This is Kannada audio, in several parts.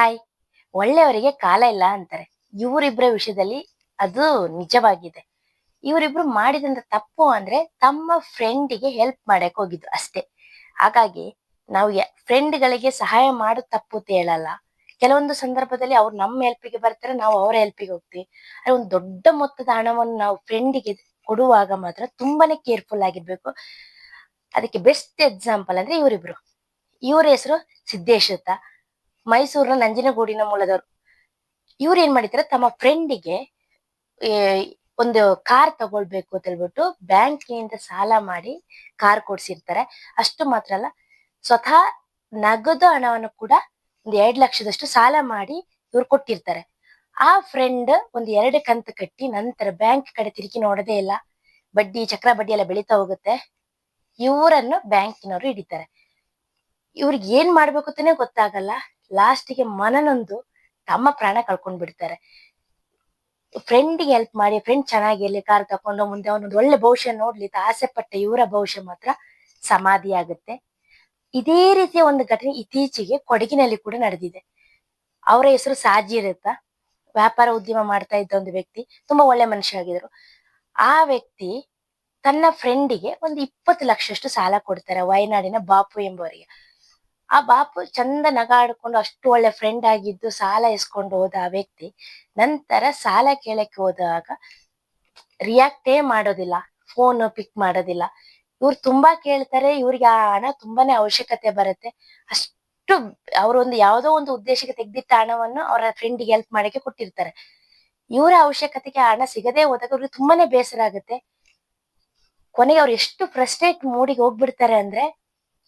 ಹಾಯ್ ಒಳ್ಳೆಯವರಿಗೆ ಕಾಲ ಇಲ್ಲ ಅಂತಾರೆ. ಇವರಿಬ್ಬರ ವಿಷಯದಲ್ಲಿ ಅದು ನಿಜವಾಗಿದೆ. ಇವರಿಬ್ರು ಮಾಡಿದಂತ ತಪ್ಪು ಅಂದ್ರೆ ತಮ್ಮ ಫ್ರೆಂಡಿಗೆ ಹೆಲ್ಪ್ ಮಾಡಕ್ ಹೋಗಿದ್ದು ಅಷ್ಟೇ. ಹಾಗಾಗಿ ನಾವು ಫ್ರೆಂಡ್ಗಳಿಗೆ ಸಹಾಯ ಮಾಡೋ ತಪ್ಪು ಅಂತ ಹೇಳಲ್ಲ. ಕೆಲವೊಂದು ಸಂದರ್ಭದಲ್ಲಿ ಅವ್ರು ನಮ್ಮ ಹೆಲ್ಪಿಗೆ ಬರ್ತಾರೆ, ನಾವು ಅವರ ಹೆಲ್ಪಿಗೆ ಹೋಗ್ತೀವಿ. ಆದ್ರೆ ಒಂದು ದೊಡ್ಡ ಮೊತ್ತದ ಹಣವನ್ನು ನಾವು ಫ್ರೆಂಡಿಗೆ ಕೊಡುವಾಗ ಮಾತ್ರ ತುಂಬಾನೇ ಕೇರ್ಫುಲ್ ಆಗಿರ್ಬೇಕು. ಅದಕ್ಕೆ ಬೆಸ್ಟ್ ಎಕ್ಸಾಂಪಲ್ ಅಂದ್ರೆ ಇವರಿಬ್ರು. ಇವರ ಹೆಸರು ಸಿದ್ದೇಶ್ ಅಂತ. ಮೈಸೂರಿನ ನಂಜನಗೂಡಿನ ಮೂಲದವರು. ಇವ್ರು ಏನ್ ಮಾಡಿದ್ರು? ತಮ್ಮ ಫ್ರೆಂಡಿಗೆ ಒಂದು ಕಾರ್ ತಗೊಳ್ಬೇಕು ಅಂತ ಹೇಳ್ಬಿಟ್ಟು ಬ್ಯಾಂಕಿನಿಂದ ಸಾಲ ಮಾಡಿ ಕಾರ್ ಕೊಡ್ಸಿರ್ತಾರೆ. ಅಷ್ಟು ಮಾತ್ರ ಅಲ್ಲ, ಸ್ವತಃ ನಗದು ಹಣವನ್ನು ಕೂಡ ಒಂದು ಎರಡ್ ಲಕ್ಷದಷ್ಟು ಸಾಲ ಮಾಡಿ ಇವ್ರು ಕೊಟ್ಟಿರ್ತಾರೆ. ಆ ಫ್ರೆಂಡ್ ಒಂದ್ ಎರಡು ಕಂತು ಕಟ್ಟಿ ನಂತರ ಬ್ಯಾಂಕ್ ಕಡೆ ತಿರುಗಿ ನೋಡದೇ ಇಲ್ಲ. ಬಡ್ಡಿ ಚಕ್ರ ಬಡ್ಡಿ ಎಲ್ಲ ಬೆಳೀತಾ ಹೋಗುತ್ತೆ. ಇವರನ್ನು ಬ್ಯಾಂಕಿನವರು ಹಿಡಿತಾರೆ. ಇವ್ರಿಗೆ ಏನ್ ಮಾಡ್ಬೇಕು ಅಂತಾನೆ ಗೊತ್ತಾಗಲ್ಲ. ಲಾಸ್ಟಿಗೆ ಮನನೊಂದು ತಮ್ಮ ಪ್ರಾಣ ಕಳ್ಕೊಂಡ್ ಬಿಡ್ತಾರೆ. ಫ್ರೆಂಡಿಗೆ ಹೆಲ್ಪ್ ಮಾಡಿ ಫ್ರೆಂಡ್ ಚೆನ್ನಾಗಿರ್ಲಿ ಕಾರ್ ತಕೊಂಡು ಮುಂದೆ ಅವನೊಂದು ಒಳ್ಳೆ ಭವಿಷ್ಯ ನೋಡ್ಲಿ ಆಸೆ ಪಟ್ಟ ಇವರ ಭವಿಷ್ಯ ಮಾತ್ರ ಸಮಾಧಿ ಆಗುತ್ತೆ. ಇದೇ ರೀತಿಯ ಒಂದು ಘಟನೆ ಇತ್ತೀಚೆಗೆ ಕೊಡಗಿನಲ್ಲಿ ಕೂಡ ನಡೆದಿದೆ. ಅವರ ಹೆಸರು ಸಾಜಿ ಇರುತ್ತ? ವ್ಯಾಪಾರ ಉದ್ಯಮ ಮಾಡ್ತಾ ಇದ್ದ ಒಂದು ವ್ಯಕ್ತಿ, ತುಂಬಾ ಒಳ್ಳೆ ಮನುಷ್ಯ ಆಗಿದ್ರು ಆ ವ್ಯಕ್ತಿ ತನ್ನ ಫ್ರೆಂಡಿಗೆ ಒಂದು ಇಪ್ಪತ್ತು ಲಕ್ಷಷ್ಟು ಸಾಲ ಕೊಡ್ತಾರೆ, ವಯನಾಡಿನ ಬಾಪು ಎಂಬುವರಿಗೆ. ಆ ಬಾಪು ಚಂದ ನಗಾಡ್ಕೊಂಡು ಅಷ್ಟು ಒಳ್ಳೆ ಫ್ರೆಂಡ್ ಆಗಿದ್ದು ಸಾಲ ಇಸ್ಕೊಂಡು ಹೋದ ಆ ವ್ಯಕ್ತಿ. ನಂತರ ಸಾಲ ಕೇಳಕ್ಕೆ ಹೋದಾಗ ರಿಯಾಕ್ಟೇ ಮಾಡೋದಿಲ್ಲ ಫೋನ್ ಪಿಕ್ ಮಾಡೋದಿಲ್ಲ. ಇವ್ರು ತುಂಬಾ ಕೇಳ್ತಾರೆ, ಇವ್ರಿಗೆ ಆ ಹಣ ತುಂಬಾನೇ ಅವಶ್ಯಕತೆ ಬರುತ್ತೆ. ಅಷ್ಟು ಅವರೊಂದು ಯಾವುದೋ ಒಂದು ಉದ್ದೇಶಕ್ಕೆ ತೆಗ್ದಿಟ್ಟ ಹಣವನ್ನು ಅವರ ಫ್ರೆಂಡಿಗೆ ಹೆಲ್ಪ್ ಮಾಡಕ್ಕೆ ಕೊಟ್ಟಿರ್ತಾರೆ. ಇವರ ಅವಶ್ಯಕತೆಗೆ ಹಣ ಸಿಗದೆ ಹೋದಾಗ ಅವ್ರಿಗೆ ತುಂಬಾನೇ ಬೇಸರ ಆಗುತ್ತೆ. ಕೊನೆಗೆ ಅವ್ರು ಎಷ್ಟು ಫ್ರಸ್ಟ್ರೇಟ್ ಮೂಡಿಗೆ ಹೋಗ್ಬಿಡ್ತಾರೆ ಅಂದ್ರೆ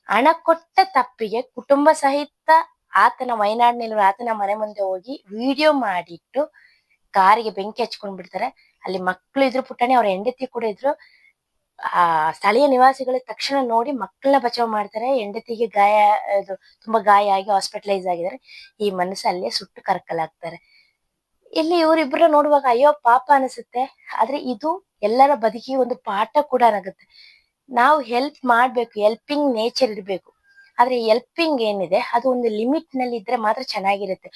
ಹಣ ಕೊಟ್ಟ ತಪ್ಪಿಗೆ ಕುಟುಂಬ ಸಹಿತ ಆತನ ವಯನಾಡಿನಲ್ಲಿ ಆತನ ಮನೆ ಮುಂದೆ ಹೋಗಿ ವಿಡಿಯೋ ಮಾಡಿಟ್ಟು ಕಾರಿಗೆ ಬೆಂಕಿ ಹಚ್ಕೊಂಡ್ ಬಿಡ್ತಾರೆ. ಅಲ್ಲಿ ಮಕ್ಕಳು ಇದ್ರು ಪುಟಾಣಿ ಅವ್ರ ಹೆಂಡತಿ ಕೂಡ ಇದ್ರು. ಆ, ಸ್ಥಳೀಯ ನಿವಾಸಿಗಳು ತಕ್ಷಣ ನೋಡಿ ಮಕ್ಕಳನ್ನ ಬಚಾವ್ ಮಾಡ್ತಾರೆ. ಹೆಂಡತಿಗೆ ಗಾಯ, ಇದು ತುಂಬಾ ಗಾಯ ಆಗಿ ಹಾಸ್ಪಿಟಲೈಸ್ ಆಗಿದ್ದಾರೆ. ಈ ಮನಸ್ಸು ಅಲ್ಲೇ ಸುಟ್ಟು ಕರ್ಕಲಾಗ್ತಾರೆ. ಇಲ್ಲಿ ಇವರಿಬ್ರು ನೋಡುವಾಗ, ಅಯ್ಯೋ, ಪಾಪ ಅನಿಸುತ್ತೆ. ಆದ್ರೆ ಇದು ಎಲ್ಲರ ಬದುಕಿಗೆ ಒಂದು ಪಾಠ ಕೂಡ ಆಗುತ್ತೆ ನಾವು ಹೆಲ್ಪ್ ಮಾಡ್ಬೇಕು ಹೆಲ್ಪಿಂಗ್ ನೇಚರ್ ಇರಬೇಕು ಆದ್ರೆ ಹೆಲ್ಪಿಂಗ್ ಏನಿದೆ, ಅದು ಒಂದು ಲಿಮಿಟ್ನಲ್ಲಿ ಇದ್ರೆ ಮಾತ್ರ ಚೆನ್ನಾಗಿರುತ್ತೆ.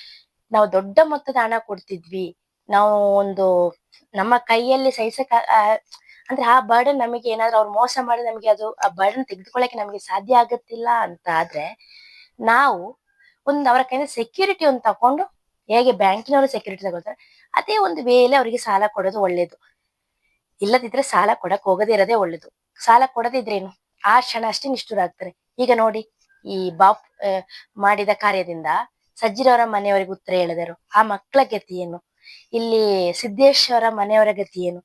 ನಾವು ದೊಡ್ಡ ಮೊತ್ತದ ಹಣ ಕೊಡ್ತಿದ್ವಿ, ನಾವು ಒಂದು ನಮ್ಮ ಕೈಯಲ್ಲಿ ಸಹಿಸಕ ಅಂದ್ರೆ ಆ ಬರ್ಡನ್ ನಮಗೆ ಏನಾದ್ರೂ ಅವ್ರು ಮೋಸ ಮಾಡಿ ನಮಗೆ ಅದು, ಆ ಬರ್ಡನ್ ತೆಗೆದುಕೊಳ್ಳಕ್ಕೆ ನಮಗೆ ಸಾಧ್ಯ ಆಗುತ್ತಿಲ್ಲ ಅಂತ ಆದ್ರೆ, ನಾವು ಒಂದು ಅವರ ಕೈಯಿಂದ ಸೆಕ್ಯೂರಿಟಿ ಒಂದು ತಕೊಂಡು ಹೇಗೆ ಬ್ಯಾಂಕಿನವರು ಸೆಕ್ಯೂರಿಟಿ ತಗೊಳ್ತಾರೆ, ಅದೇ ಒಂದು ವೇಳೆ ಅವರಿಗೆ ಸಾಲ ಕೊಡೋದು ಒಳ್ಳೇದು. ಇಲ್ಲದಿದ್ರೆ ಸಾಲ ಕೊಡಕ್ ಹೋಗದೇ ಇರೋದೇ ಒಳ್ಳೇದು. ಸಾಲ ಕೊಡದಿದ್ರೇನು? ಆ ಕ್ಷಣ ಅಷ್ಟೇ ನಿಷ್ಠುರಾಗ್ತಾರೆ. ಈಗ ನೋಡಿ, ಈ ಬಾಪ್ ಮಾಡಿದ ಕಾರ್ಯದಿಂದ ಸಜ್ಜಿರವರ ಮನೆಯವರಿಗೆ ಉತ್ತರ ಹೇಳಿದರು. ಆ ಮಕ್ಕಳ ಗತಿ ಏನು? ಇಲ್ಲಿ ಸಿದ್ದೇಶ್ವರ ಮನೆಯವರ ಗತಿ ಏನು?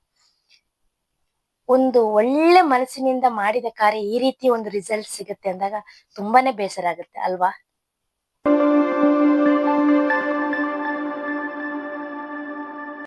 ಒಂದು ಒಳ್ಳೆ ಮನಸ್ಸಿನಿಂದ ಮಾಡಿದ ಕಾರ್ಯ ಈ ರೀತಿ ಒಂದು ರಿಸಲ್ಟ್ ಸಿಗುತ್ತೆ ಅಂದಾಗ ತುಂಬಾನೇ ಬೇಸರ ಆಗುತ್ತೆ, ಅಲ್ವಾ?